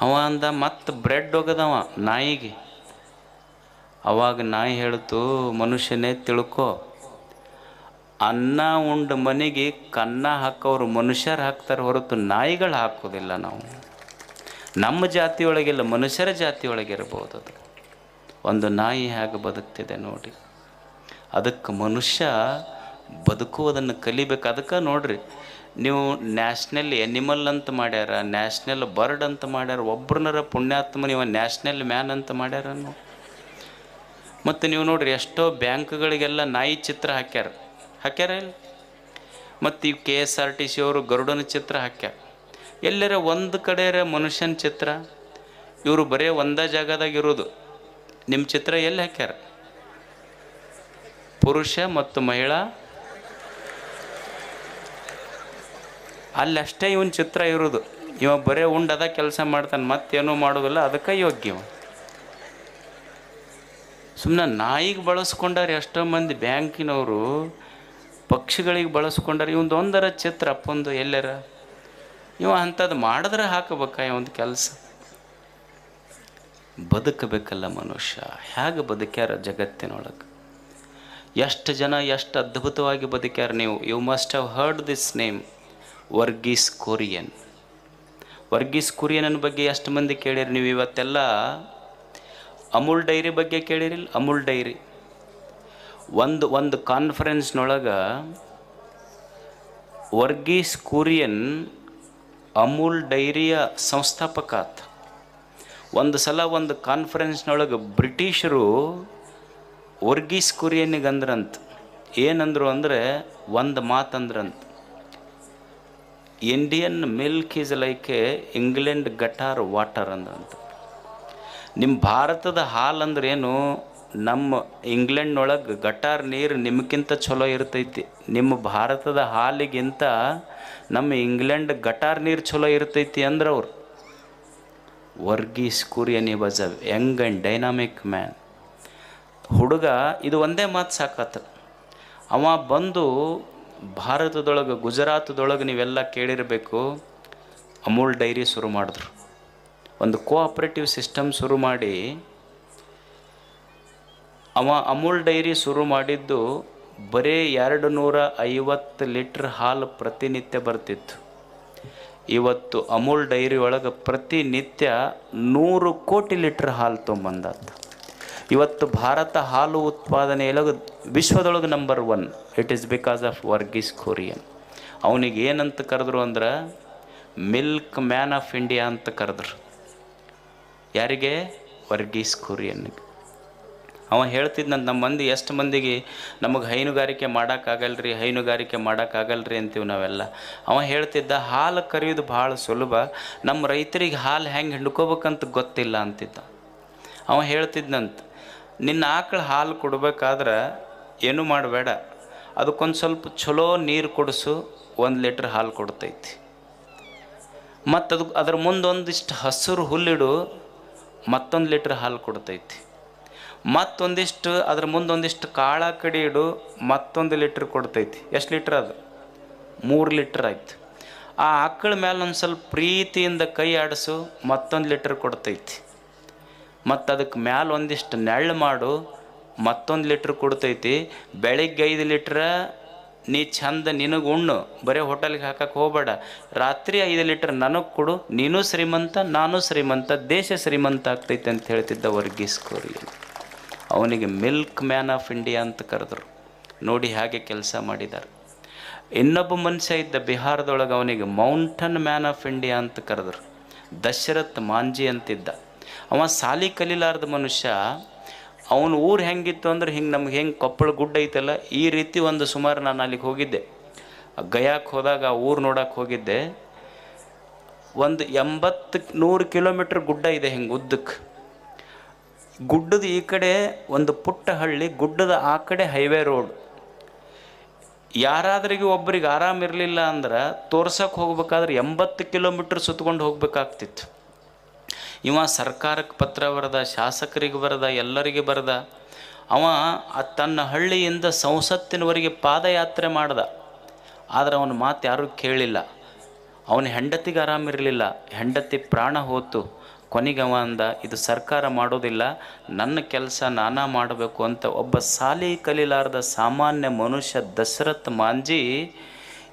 ಅವ ಅಂದ, ಮತ್ತೆ ಬ್ರೆಡ್ ಒಗದವ ನಾಯಿಗೆ. ಅವಾಗ ನಾಯಿ ಹೇಳ್ತು, ಮನುಷ್ಯನೇ ತಿಳ್ಕೊ, ಅನ್ನ ಉಂಡ ಮನೆಗೆ ಕನ್ನ ಹಾಕೋರು ಮನುಷ್ಯರು ಹಾಕ್ತಾರೆ ಹೊರತು ನಾಯಿಗಳು ಹಾಕೋದಿಲ್ಲ ನಾವು. ನಮ್ಮ ಜಾತಿಯೊಳಗೆಲ್ಲ, ಮನುಷ್ಯರ ಜಾತಿಯೊಳಗಿರ್ಬೋದು ಅದು. ಒಂದು ನಾಯಿ ಹೇಗೆ ಬದುಕ್ತಿದೆ ನೋಡಿ. ಅದಕ್ಕೆ ಮನುಷ್ಯ ಬದುಕುವುದನ್ನು ಕಲಿಬೇಕು. ಅದಕ್ಕೆ ನೋಡ್ರಿ ನೀವು ನ್ಯಾಷನಲ್ ಎನಿಮಲ್ ಅಂತ ಮಾಡ್ಯಾರ, ನ್ಯಾಷನಲ್ ಬರ್ಡ್ ಅಂತ ಮಾಡ್ಯಾರ ಒಬ್ರನ್ನರ ಪುಣ್ಯಾತ್ಮ ನೀವು ನ್ಯಾಷನಲ್ ಮ್ಯಾನ್ ಅಂತ ಮಾಡ್ಯಾರ ಮತ್ತು ನೀವು ನೋಡ್ರಿ ಎಷ್ಟೋ ಬ್ಯಾಂಕ್ಗಳಿಗೆಲ್ಲ ನಾಯಿ ಚಿತ್ರ ಹಾಕ್ಯಾರ. ಹಾಕ್ಯಾರ ಇಲ್ಲ ಮತ್ತು ಈ K S R T C ಅವರು ಗರುಡನ ಚಿತ್ರ ಹಾಕ್ಯಾರ. ಎಲ್ಲರ ಒಂದು ಕಡೆಯರ ಮನುಷ್ಯನ ಚಿತ್ರ, ಇವರು ಬರೇ ಒಂದೇ ಜಾಗದಾಗ ಇರೋದು. ನಿಮ್ಮ ಚಿತ್ರ ಎಲ್ಲಿ ಹಾಕ್ಯಾರ? ಪುರುಷ ಮತ್ತು ಮಹಿಳಾ ಅಲ್ಲಷ್ಟೇ ಇವನ್ ಚಿತ್ರ ಇರೋದು. ಇವ ಬರೇ ಉಂಡದ ಕೆಲಸ ಮಾಡ್ತಾನೆ, ಮತ್ತೇನು ಮಾಡೋದಿಲ್ಲ, ಅದಕ್ಕೆ ಯೋಗ್ಯ ಸುಮ್ಮನೆ ನಾಯಿಗೆ ಬಳಸ್ಕೊಂಡಾರೆ ಎಷ್ಟೋ ಮಂದಿ ಬ್ಯಾಂಕಿನವರು ಪಕ್ಷಿಗಳಿಗೆ ಬಳಸ್ಕೊಂಡಾರೆ ಒಂದರ ಚಿತ್ರ, ಅಪ್ಪೊಂದು ಎಲ್ಲರ. ಇವ ಅಂಥದ್ದು ಮಾಡಿದ್ರೆ ಹಾಕಬೇಕ ಒಂದು ಕೆಲಸ? ಬದುಕಬೇಕಲ್ಲ ಮನುಷ್ಯ ಹೇಗೆ ಬದುಕ್ಯಾರ ಜಗತ್ತಿನೊಳಗೆ? ಎಷ್ಟು ಜನ ಎಷ್ಟು ಅದ್ಭುತವಾಗಿ ಬದುಕ್ಯಾರ ನೀವು? You must have heard this name Verghese Kurien. Verghese Kurien ಬಗ್ಗೆ ಎಷ್ಟು ಮಂದಿ ಕೇಳಿರಿ ನೀವು ಇವತ್ತೆಲ್ಲ? ಅಮೂಲ್ ಡೈರಿ ಬಗ್ಗೆ ಕೇಳಿರಿಲ್ಲ ಅಮೂಲ್ ಡೈರಿ. ಒಂದು ಒಂದು ಕಾನ್ಫರೆನ್ಸ್ನೊಳಗೆ ವರ್ಗೀಸ್ ಕುರಿಯನ್ ಅಮೂಲ್ ಡೈರಿಯ ಸಂಸ್ಥಾಪಕ ಆತ ಒಂದು ಸಲ ಒಂದು ಕಾನ್ಫರೆನ್ಸ್ನೊಳಗೆ ಬ್ರಿಟಿಷರು ವರ್ಗೀಸ್ ಕುರಿಯನಿಗೆ ಅಂದ್ರಂತ ಏನಂದ್ರು ಅಂದರೆ ಒಂದು ಮಾತಂದ್ರಂತ. Indian milk is like a England gutter water ಅಂದ್ರಂತ. ನಿಮ್ಮ ಭಾರತದ ಹಾಲು ಅಂದ್ರೆ ಏನು? ನಮ್ಮ ಇಂಗ್ಲೆಂಡ್ನೊಳಗೆ ಗಟಾರ್ ನೀರು ನಿಮ್ಗಿಂತ ಚಲೋ ಇರ್ತೈತಿ. ನಿಮ್ಮ ಭಾರತದ ಹಾಲಿಗಿಂತ ನಮ್ಮ ಇಂಗ್ಲೆಂಡ್ ಗಟಾರ್ ನೀರು ಚಲೋ ಇರ್ತೈತಿ ಅಂದ್ರೆ ಅವ್ರು. ವರ್ಗೀಸ್ ಕುರಿಯನ್ ಈ a young and dynamic man. ಹುಡುಗ, ಇದು ಒಂದೇ ಮಾತು ಸಾಕತ್ತ ಅವ ಬಂದು ಭಾರತದೊಳಗೆ, ಗುಜರಾತದೊಳಗೆ ನೀವೆಲ್ಲ ಕೇಳಿರಬೇಕು, ಅಮೂಲ್ ಡೈರಿ ಶುರು ಮಾಡಿದ್ರು. ಒಂದು ಕೋಆಪ್ರೇಟಿವ್ ಸಿಸ್ಟಮ್ ಶುರು ಮಾಡಿ, ಅವ ಅಮೂಲ್ ಡೈರಿ ಶುರು ಮಾಡಿದ್ದು ಬರೀ ಎರಡು ನೂರ ಐವತ್ತು ಲೀಟ್ರ್ ಹಾಲು ಪ್ರತಿನಿತ್ಯ ಬರ್ತಿತ್ತು. ಇವತ್ತು ಅಮೂಲ್ ಡೈರಿ ಒಳಗೆ ಪ್ರತಿನಿತ್ಯ ನೂರು ಕೋಟಿ ಲೀಟ್ರ್ ಹಾಲು ತೊಗೊಂಬಂದದ್ದು ಇವತ್ತು ಭಾರತ ಹಾಲು ಉತ್ಪಾದನೆಯೊಳಗೆ ವಿಶ್ವದೊಳಗೆ number one it is because of Verghese Kurien ಅವನಿಗೆ ಏನಂತ ಕರೆದ್ರು ಅಂದ್ರೆ ಮಿಲ್ಕ್ ಮ್ಯಾನ್ ಆಫ್ ಇಂಡಿಯಾ ಅಂತ ಕರೆದ್ರು. ಯಾರಿಗೆ? ವರ್ಗೀಸ್ ಕೊರಿಯನ್ಗೆ ಅವ ಹೇಳ್ತಿದ್ದಂತ ನಮ್ಮ ಮಂದಿ ಎಷ್ಟು ಮಂದಿಗೆ ನಮಗೆ ಹೈನುಗಾರಿಕೆ ಮಾಡೋಕ್ಕಾಗಲ್ರಿ ಹೈನುಗಾರಿಕೆ ಮಾಡೋಕ್ಕಾಗಲ್ರಿ ಅಂತೀವಿ ನಾವೆಲ್ಲ. ಅವ ಹೇಳ್ತಿದ್ದ, ಹಾಲು ಕರೆಯೋದು ಭಾಳ ಸುಲಭ. ನಮ್ಮ ರೈತರಿಗೆ ಹಾಲು ಹೆಂಗೆ ಹಿಂಡ್ಕೋಬೇಕಂತ ಗೊತ್ತಿಲ್ಲ ಅಂತಿದ್ದ. ಅವ ಹೇಳ್ತಿದ್ನಂತ ನಿನ್ನ ಆಕಳು ಹಾಲು ಕೊಡಬೇಕಾದ್ರೆ ಏನು ಮಾಡಬೇಡ. ಅದಕ್ಕೊಂದು ಸ್ವಲ್ಪ ಚಲೋ ನೀರು ಕೊಡಿಸು, ಒಂದು ಲೀಟ್ರ್ ಹಾಲು ಕೊಡ್ತೈತಿ. ಮತ್ತು ಅದು ಅದ್ರ ಮುಂದೊಂದಿಷ್ಟು ಹಸಿರು ಹುಲ್ಲಿಡು, ಮತ್ತೊಂದು ಲೀಟ್ರ್ ಹಾಲು ಕೊಡ್ತೈತಿ. ಮತ್ತೊಂದಿಷ್ಟು ಅದ್ರ ಮುಂದೊಂದಿಷ್ಟು ಕಾಳ ಕಡಿ ಇಡು, ಮತ್ತೊಂದು ಲೀಟ್ರ್ ಕೊಡ್ತೈತಿ. ಎಷ್ಟು ಲೀಟ್ರ್ ಅದು? ಮೂರು ಲೀಟ್ರ್ ಆಯ್ತು. ಆ ಆಕಳ ಮೇಲೆ ಒಂದು ಸ್ವಲ್ಪ ಪ್ರೀತಿಯಿಂದ ಕೈ ಆಡಿಸು, ಮತ್ತೊಂದು ಲೀಟ್ರ್ ಕೊಡ್ತೈತಿ. ಮತ್ತು ಅದಕ್ಕೆ ಮ್ಯಾಲ ಒಂದಿಷ್ಟು ನೆಳ್ಳು ಮಾಡು, ಮತ್ತೊಂದು ಲೀಟ್ರ್ ಕೊಡ್ತೈತಿ. ಬೆಳಿಗ್ಗೆ ಐದು ಲೀಟ್ರ, ನೀ ಚಂದ ನಿನಗೆ ಉಣ್ಣು. ಬರೀ ಹೋಟೆಲ್ಗೆ ಹಾಕಕ್ಕೆ ಹೋಗಬೇಡ. ರಾತ್ರಿ ಐದು ಲೀಟ್ರ್ ನನಗೆ ಕೊಡು, ನೀನು ಶ್ರೀಮಂತ, ನಾನು ಶ್ರೀಮಂತ, ದೇಶ ಶ್ರೀಮಂತ ಆಗ್ತೈತೆ ಅಂತ ಹೇಳ್ತಿದ್ದ ವರ್ಗೀಸ್ ಕೋರಿ. ಅವನಿಗೆ ಮಿಲ್ಕ್ ಮ್ಯಾನ್ ಆಫ್ ಇಂಡಿಯಾ ಅಂತ ಕರೆದ್ರು. ನೋಡಿ ಹಾಗೆ ಕೆಲಸ ಮಾಡಿದ್ದಾರೆ ಇನ್ನೊಬ್ಬ ಮನುಷ್ಯ ಇದ್ದ ಬಿಹಾರದೊಳಗೆ ಅವನಿಗೆ ಮೌಂಟನ್ ಮ್ಯಾನ್ ಆಫ್ ಇಂಡಿಯಾ ಅಂತ ಕರೆದ್ರು. ದಶರಥ್ ಮಾಂಜಿ ಅಂತಿದ್ದ. ಅವ ಸಾಲಿ ಕಲಿಲಾರ್ದ ಮನುಷ್ಯ, ಅವನ ಊರು ಹೆಂಗಿತ್ತು ಅಂದ್ರೆ ಹಿಂಗೆ ನಮ್ಗೆ ಹೆಂಗೆ ಕೊಪ್ಪಳ ಗುಡ್ಡ ಐತಲ್ಲ, ಈ ರೀತಿ ಒಂದು ಸುಮಾರು ನಾನು ಅಲ್ಲಿಗೆ ಹೋಗಿದ್ದೆ. ಗಯಾಕ್ಕೆ ಹೋದಾಗ ಆ ಊರು ನೋಡಕ್ಕೆ ಹೋಗಿದ್ದೆ. ಒಂದು ಎಂಬತ್ತು ನೂರು ಕಿಲೋಮೀಟ್ರ್ ಗುಡ್ಡ ಇದೆ ಹಿಂಗೆ ಉದ್ದಕ್ಕೆ ಗುಡ್ಡದ ಈ ಕಡೆ ಒಂದು ಪುಟ್ಟ ಹಳ್ಳಿ, ಗುಡ್ಡದ ಆ ಕಡೆ ಹೈವೇ ರೋಡ್. ಯಾರಾದ್ರಿಗೆ ಒಬ್ಬರಿಗೆ ಆರಾಮ ಇರಲಿಲ್ಲ ಅಂದ್ರೆ ತೋರ್ಸಕ್ಕೆ ಹೋಗ್ಬೇಕಾದ್ರೆ ಎಂಬತ್ತು ಕಿಲೋಮೀಟ್ರ್ ಸುತ್ಕೊಂಡು ಹೋಗ್ಬೇಕಾಗ್ತಿತ್ತು. ಇವ ಸರ್ಕಾರಕ್ಕೆ ಪತ್ರ ಬರೆದ, ಶಾಸಕರಿಗೆ ಬರೆದ, ಎಲ್ಲರಿಗೆ ಬರೆದ. ಅವ ತನ್ನ ಹಳ್ಳಿಯಿಂದ ಸಂಸತ್ತಿನವರೆಗೆ ಪಾದಯಾತ್ರೆ ಮಾಡ್ದ. ಆದರೆ ಅವನ ಮಾತು ಯಾರೂ ಕೇಳಿಲ್ಲ. ಅವನ ಹೆಂಡತಿಗೆ ಆರಾಮಿರಲಿಲ್ಲ ಹೆಂಡತಿ ಪ್ರಾಣ ಹೋತು. ಕೊನೆಗವ ಅಂದ, ಇದು ಸರ್ಕಾರ ಮಾಡೋದಿಲ್ಲ. ನನ್ನ ಕೆಲಸ ನಾನಾ ಮಾಡಬೇಕು ಅಂತ ಒಬ್ಬ ಸಾಲಿ ಕಲಿಲಾರ್ದ ಸಾಮಾನ್ಯ ಮನುಷ್ಯ ದಶರಥ್ ಮಾಂಜಿ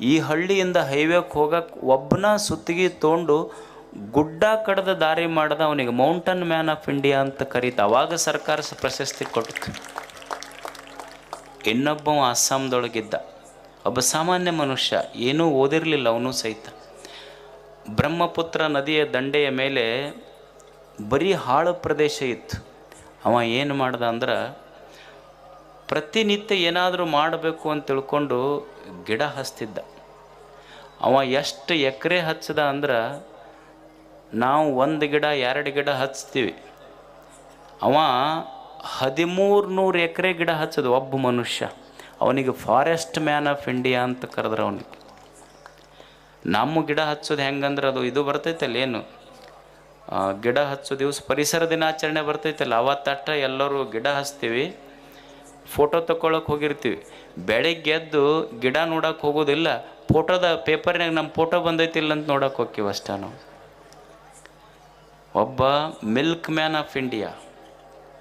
ಈ ಹಳ್ಳಿಯಿಂದ ಹೈವೇಗೆ ಹೋಗಕ್ಕೆ ಒಬ್ಬನ ಸುತ್ತಿಗೆ ತೊಗೊಂಡು ಗುಡ್ಡ ಕಡ್ದ ದಾರಿ ಮಾಡಿದ ಅವನಿಗೆ ಮೌಂಟನ್ ಮ್ಯಾನ್ ಆಫ್ ಇಂಡಿಯಾ ಅಂತ ಕರೀತ. ಅವಾಗ ಸರ್ಕಾರ ಪ್ರಶಸ್ತಿ ಕೊಟ್ಟಿತು ಇನ್ನೊಬ್ಬ ಅಸ್ಸಾಂದೊಳಗಿದ್ದ. ಒಬ್ಬ ಸಾಮಾನ್ಯ ಮನುಷ್ಯ, ಏನೂ ಓದಿರಲಿಲ್ಲ ಅವನು ಸಹಿತ. ಬ್ರಹ್ಮಪುತ್ರ ನದಿಯ ದಂಡೆಯ ಮೇಲೆ ಬರೀ ಹಾಳು ಪ್ರದೇಶ ಇತ್ತು. ಅವ ಏನು ಮಾಡ್ದ ಅಂದ್ರೆ, ಪ್ರತಿನಿತ್ಯ ಏನಾದರೂ ಮಾಡಬೇಕು ಅಂತ ತಿಳ್ಕೊಂಡು ಗಿಡ ಹಚ್ತಿದ್ದ. ಅವ ಎಷ್ಟು ಎಕರೆ ಹಚ್ಚದ ಅಂದ್ರೆ ನಾವು ಒಂದು ಗಿಡ, ಎರಡು ಗಿಡ ಹಚ್ತೀವಿ. ಅವ ಹದಿಮೂರು ನೂರು ಎಕರೆ ಗಿಡ ಹಚ್ಚೋದು ಒಬ್ಬ ಮನುಷ್ಯ. ಅವನಿಗೆ ಫಾರೆಸ್ಟ್ ಮ್ಯಾನ್ ಆಫ್ ಇಂಡಿಯಾ ಅಂತ ಕರೆದ್ರೆ ಅವನಿಗೆ. ನಮ್ಮ ಗಿಡ ಹಚ್ಚೋದು ಹೆಂಗಂದ್ರೆ ಅದು ಇದು ಬರ್ತೈತಲ್ಲ ಏನು? ಗಿಡ ಹಚ್ಚೋ ದಿವಸ ಪರಿಸರ ದಿನಾಚರಣೆ ಬರ್ತೈತಲ್ಲ. ಅವತ್ತಟ್ಟ ಎಲ್ಲರೂ ಗಿಡ ಹಚ್ತೀವಿ, ಫೋಟೋ ತಗೊಳಕ್ಕೆ ಹೋಗಿರ್ತೀವಿ. ಬೆಳಿಗ್ಗೆ ಎದ್ದು ಗಿಡ ನೋಡೋಕೆ ಹೋಗೋದಿಲ್ಲ, ಫೋಟೋದ ಪೇಪರ್ನಾಗ ನಮ್ಮ ಫೋಟೋ ಬಂದೈತಿಲ್ಲ ಅಂತ ನೋಡೋಕೆ ಹೋಗ್ತೀವಿ ಅಷ್ಟೇ ನಾವು. ಒಬ್ಬ ಮಿಲ್ಕ್ ಮ್ಯಾನ್ ಆಫ್ ಇಂಡಿಯಾ,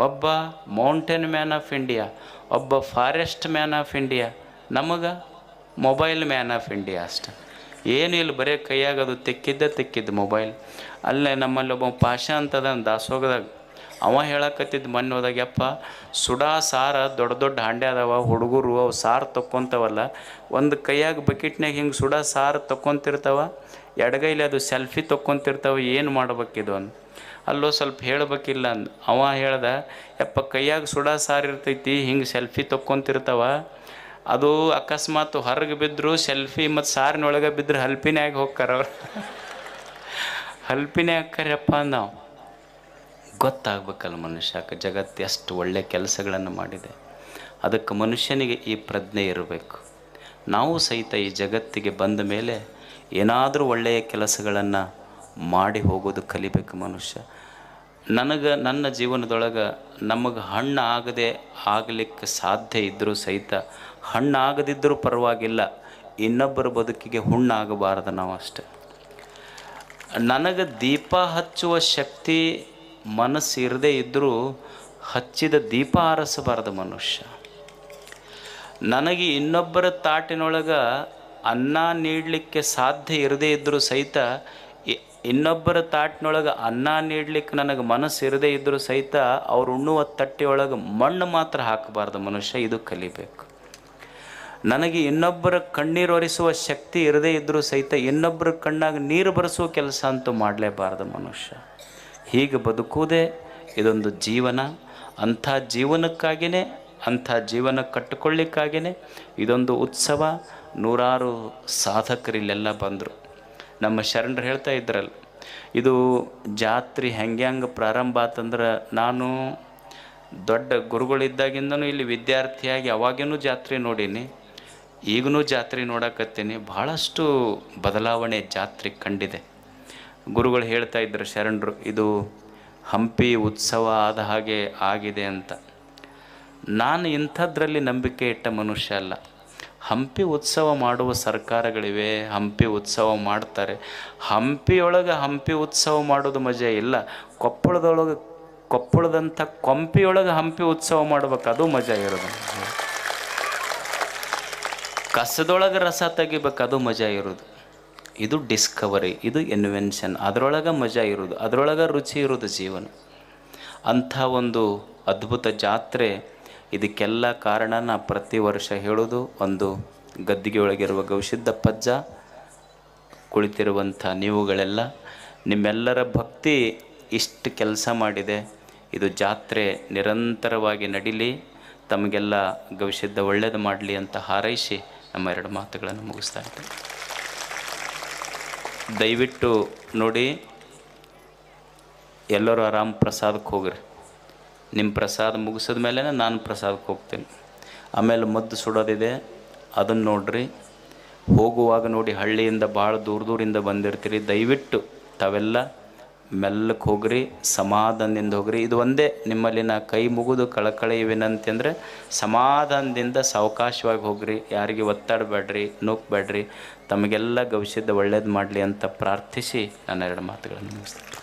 ಒಬ್ಬ ಮೌಂಟೇನ್ ಮ್ಯಾನ್ ಆಫ್ ಇಂಡಿಯಾ, ಒಬ್ಬ ಫಾರೆಸ್ಟ್ ಮ್ಯಾನ್ ಆಫ್ ಇಂಡಿಯಾ, ನಮಗೆ ಮೊಬೈಲ್ ಮ್ಯಾನ್ ಆಫ್ ಇಂಡಿಯಾ ಅಷ್ಟೆ. ಏನು ಇಲ್ಲಿ ಬರೀ ಕೈಯಾಗ ಅದು ತೆಕ್ಕಿದ್ದ ತೆಕ್ಕಿದ್ದು ಮೊಬೈಲ್. ಅಲ್ಲೇ ನಮ್ಮಲ್ಲಿ ಒಬ್ಬ ಪಾಷಾ ಅಂತದ ದಾಸೋಗದಾಗ ಅವ ಹೇಳಕತ್ತಿದ್ದು ಮೊನ್ನೆ ಹೋದಾಗ ಯಪ್ಪ, ಸುಡಾ ಸಾರ ದೊಡ್ಡ ದೊಡ್ಡ ಹಾಂಡೆ ಅದಾವ, ಹುಡುಗರು ಅವು ಸಾರು ತಕ್ಕೊಂತವಲ್ಲ, ಒಂದು ಕೈಯಾಗ ಬಕೆಟ್ನಾಗ ಹಿಂಗೆ ಸುಡಾ ಸಾರು ತಕ್ಕೊಂತಿರ್ತಾವ, ಎಡಗೈಲಿ ಅದು ಸೆಲ್ಫಿ ತಕ್ಕೊಂತಿರ್ತಾವ, ಏನು ಮಾಡ್ಬೇಕಿದು ಅಂತ ಅಲ್ಲೋ ಸ್ವಲ್ಪ ಹೇಳಬೇಕಿಲ್ಲ ಅಂದ. ಅವ ಹೇಳ್ದ, ಯಪ್ಪ ಕೈಯಾಗ ಸುಡಾ ಸಾರು ಇರ್ತೈತಿ, ಹಿಂಗೆ ಸೆಲ್ಫಿ ತಕ್ಕೊಂತಿರ್ತಾವ, ಅದು ಅಕಸ್ಮಾತ್ ಹೊರಗೆ ಬಿದ್ದರು ಸೆಲ್ಫಿ ಮತ್ತು ಸಾರಿನೊಳಗೆ ಬಿದ್ದರೆ ಹಲ್ಪಿನೇ ಆಗಿ ಅವ್ರು. ಹಲ್ಪಿನೇ ಹಾಕ್ಕಾರಪ್ಪ ಗೊತ್ತಾಗ್ಬೇಕಲ್ಲ ಮನುಷ್ಯಕ್ಕೆ ಜಗತ್ತು ಎಷ್ಟು ಒಳ್ಳೆ ಕೆಲಸಗಳನ್ನು ಮಾಡಿದೆ. ಅದಕ್ಕೆ ಮನುಷ್ಯನಿಗೆ ಈ ಪ್ರಜ್ಞೆ ಇರಬೇಕು. ನಾವು ಸಹಿತ ಈ ಜಗತ್ತಿಗೆ ಬಂದ ಮೇಲೆ ಏನಾದರೂ ಒಳ್ಳೆಯ ಕೆಲಸಗಳನ್ನು ಮಾಡಿ ಹೋಗೋದು ಕಲಿಬೇಕು ಮನುಷ್ಯ. ನನಗೆ, ನನ್ನ ಜೀವನದೊಳಗೆ ನಮಗೆ ಹಣ್ಣು ಆಗದೆ ಆಗಲಿಕ್ಕೆ ಸಾಧ್ಯ ಇದ್ದರೂ ಸಹಿತ ಹಣ್ಣು ಆಗದಿದ್ದರೂ ಪರವಾಗಿಲ್ಲ, ಇನ್ನೊಬ್ಬರ ಬದುಕಿಗೆ ಹುಣ್ಣಾಗಬಾರದು ನಾವು ಅಷ್ಟೆ ನನಗೆ ದೀಪ ಹಚ್ಚುವ ಶಕ್ತಿ ಮನಸ್ಸು ಇರದೇ ಇದ್ದರೂ ಹಚ್ಚಿದ ದೀಪ ಆರಿಸಬಾರದು ಮನುಷ್ಯ. ನನಗೆ ಇನ್ನೊಬ್ಬರ ತಾಟಿನೊಳಗೆ ಅನ್ನ ನೀಡಲಿಕ್ಕೆ ಸಾಧ್ಯ ಇರದೇ ಇದ್ದರೂ ಸಹಿತ ಇನ್ನೊಬ್ಬರ ತಾಟಿನೊಳಗೆ ಅನ್ನ ನೀಡಲಿಕ್ಕೆ ನನಗೆ ಮನಸ್ಸು ಇರದೇ ಇದ್ದರೂ ಸಹಿತ ಅವ್ರು ಉಣ್ಣುವ ತಟ್ಟೆಯೊಳಗೆ ಮಣ್ಣು ಮಾತ್ರ ಹಾಕಬಾರ್ದು ಮನುಷ್ಯ, ಇದು ಕಲಿಬೇಕು. ನನಗೆ ಇನ್ನೊಬ್ಬರ ಕಣ್ಣೀರು ಒರೆಸುವ ಶಕ್ತಿ ಇರದೇ ಇದ್ದರೂ ಸಹಿತ ಇನ್ನೊಬ್ಬರ ಕಣ್ಣಾಗ ನೀರು ಬರೆಸುವ ಕೆಲಸ ಅಂತೂ ಮಾಡಲೇಬಾರ್ದು ಮನುಷ್ಯ. ಹೀಗೆ ಬದುಕುವುದೇ? ಇದೊಂದು ಜೀವನ. ಅಂಥ ಜೀವನಕ್ಕಾಗಿಯೇ ಅಂಥ ಜೀವನ ಕಟ್ಟಿಕೊಳ್ಳಿಕ್ಕಾಗಿಯೇ ಇದೊಂದು ಉತ್ಸವ. ನೂರಾರು ಸಾಧಕರು ಇಲ್ಲೆಲ್ಲ ಬಂದರು. ನಮ್ಮ ಶರಣರು ಹೇಳ್ತಾ ಇದ್ರಲ್ಲ, ಇದು ಜಾತ್ರೆ ಹೆಂಗೆ ಹೆಂಗೆ ಪ್ರಾರಂಭ ಆತಂದ್ರೆ ನಾನು ದೊಡ್ಡ ಗುರುಗಳಿದ್ದಾಗಿಂದನೂ ಇಲ್ಲಿ ವಿದ್ಯಾರ್ಥಿಯಾಗಿ ಅವಾಗೇನೂ ಜಾತ್ರೆ ನೋಡೀನಿ. ಈಗನೂ ಜಾತ್ರೆ ನೋಡಕತ್ತೀನಿ. ಭಾಳಷ್ಟು ಬದಲಾವಣೆ ಜಾತ್ರೆ ಕಂಡಿದೆ. ಗುರುಗಳು ಹೇಳ್ತಾ ಇದ್ದರು, ಶರಣರು, ಇದು ಹಂಪಿ ಉತ್ಸವ ಆದ ಹಾಗೆ ಆಗಿದೆ ಅಂತ. ನಾನು ಇಂಥದ್ರಲ್ಲಿ ನಂಬಿಕೆ ಇಟ್ಟ ಮನುಷ್ಯ ಅಲ್ಲ. ಹಂಪಿ ಉತ್ಸವ ಮಾಡುವ ಸರ್ಕಾರಗಳಿವೆ, ಹಂಪಿ ಉತ್ಸವ ಮಾಡ್ತಾರೆ. ಹಂಪಿಯೊಳಗೆ ಹಂಪಿ ಉತ್ಸವ ಮಾಡೋದು ಮಜಾ ಇಲ್ಲ. ಕೊಪ್ಪಳದೊಳಗೆ, ಕೊಪ್ಪಳದಂಥ ಕೊಂಪಿಯೊಳಗೆ ಹಂಪಿ ಉತ್ಸವ ಮಾಡ್ಬೇಕು, ಅದು ಮಜಾ ಇರೋದು. ಕಸದೊಳಗೆ ರಸ ತೆಗಿಬೇಕು, ಅದು ಮಜಾ ಇರೋದು. ಇದು ಡಿಸ್ಕವರಿ ಇದು ಇನ್ವೆನ್ಷನ್ ಅದರೊಳಗೆ ಮಜಾ ಇರೋದು ಅದರೊಳಗೆ ರುಚಿ ಇರೋದು ಜೀವನ. ಅಂಥ ಒಂದು ಅದ್ಭುತ ಜಾತ್ರೆ ಇದಕ್ಕೆಲ್ಲ ಕಾರಣನ ಪ್ರತಿ ವರ್ಷ ಹೇಳೋದು ಒಂದು ಗದ್ದಿಗೆ ಒಳಗಿರುವ ಗವಿಸಿದ್ಧ ಪಜ್ಜ. ಕುಳಿತಿರುವಂಥ ನೀವುಗಳೆಲ್ಲ, ನಿಮ್ಮೆಲ್ಲರ ಭಕ್ತಿ ಇಷ್ಟು ಕೆಲಸ ಮಾಡಿದೆ. ಇದು ಜಾತ್ರೆ ನಿರಂತರವಾಗಿ ನಡೀಲಿ. ತಮಗೆಲ್ಲ ಗವಿಸಿದ್ಧ ಒಳ್ಳೇದು ಮಾಡಲಿ ಅಂತ ಹಾರೈಸಿ ನಮ್ಮ ಎರಡು ಮಾತುಗಳನ್ನು ಮುಗಿಸ್ತಾ ಇದ್ದೇನೆ. ದಯವಿಟ್ಟು ನೋಡಿ, ಎಲ್ಲರೂ ಆರಾಮ್ ಪ್ರಸಾದಕ್ಕೆ ಹೋಗ್ರಿ. ನಿಮ್ಮ ಪ್ರಸಾದ ಮುಗಿಸಿದ ಮೇಲೆ ನಾನು ಪ್ರಸಾದಕ್ಕೆ ಹೋಗ್ತೀನಿ. ಆಮೇಲೆ ಮದ್ದು ಸುಡೋದಿದೆ ಅದನ್ನು ನೋಡ್ರಿ. ಹೋಗುವಾಗ ನೋಡಿ ಹಳ್ಳಿಯಿಂದ ಭಾಳ ದೂರ ದೂರಿಂದ ಬಂದಿರ್ತೀರಿ. ದಯವಿಟ್ಟು ತಾವೆಲ್ಲ ಮೆಲ್ಲಕ್ಕೆ ಹೋಗ್ರಿ, ಸಮಾಧಾನದಿಂದ ಹೋಗ್ರಿ. ಇದು ಒಂದೇ ನಿಮ್ಮಲ್ಲಿ ನಾ ಕೈ ಮುಗಿದು ಕಳಕಳಿ ವಿನಂತಿ ಅಂದರೆ ಸಮಾಧಾನದಿಂದ ಸಾವಕಾಶವಾಗಿ ಹೋಗ್ರಿ. ಯಾರಿಗೆ ಒತ್ತಾಡಬೇಡ್ರಿ ನೂಕ್ಬೇಡ್ರಿ ತಮಗೆಲ್ಲ ಗವಿಷ್ಯದ ಒಳ್ಳೇದು ಮಾಡಲಿ ಅಂತ ಪ್ರಾರ್ಥಿಸಿ ನನ್ನ ಎರಡು ಮಾತುಗಳನ್ನು ಮುಗಿಸ್ತೇನೆ.